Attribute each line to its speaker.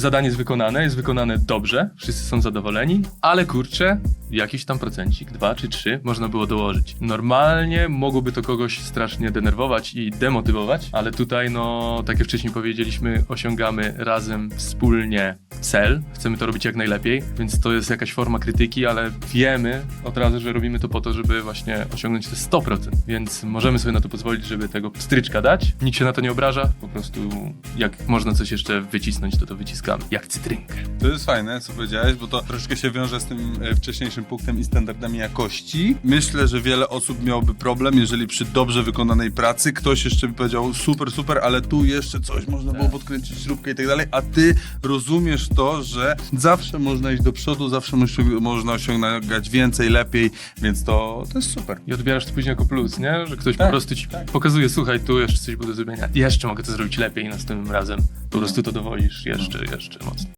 Speaker 1: zadanie jest wykonane, jest wykonane dobrze, wszyscy są zadowoleni, ale kurczę, jakiś tam procencik, dwa czy trzy można było dołożyć. Normalnie mogłoby to kogoś strasznie denerwować i demotywować, ale tutaj, no, tak jak wcześniej powiedzieliśmy, osiągamy razem wspólnie cel, chcemy to robić jak najlepiej, więc to jest jakaś forma krytyki, ale wiemy od razu, że robimy to po to, żeby właśnie osiągnąć te 100%, więc możemy sobie na to pozwolić, żeby tego stryczka dać. Nikt się na to nie obraża, po prostu jak można coś jeszcze wycisnąć, to to wyciskamy, jak cytrynkę.
Speaker 2: To jest fajne, co powiedziałeś, bo to troszeczkę się wiąże z tym e, wcześniejszym punktem i standardami jakości. Myślę, że wiele osób miałoby problem, jeżeli przy dobrze wykonanej pracy ktoś jeszcze by powiedział super, super, ale tu jeszcze coś można było podkręcić śrubkę i tak dalej, a ty rozumiesz to, że zawsze można iść do przodu, zawsze można osiągać więcej, lepiej, więc to, to jest super.
Speaker 1: I odbierasz to później jako plus, nie? Że ktoś po
Speaker 2: Tak,
Speaker 1: prostu ci
Speaker 2: tak.
Speaker 1: pokazuje, słuchaj, tu jeszcze coś było do zrobienia, jeszcze mogę to zrobić lepiej następnym razem. Po prostu to dowodzisz jeszcze, jeszcze mocniej.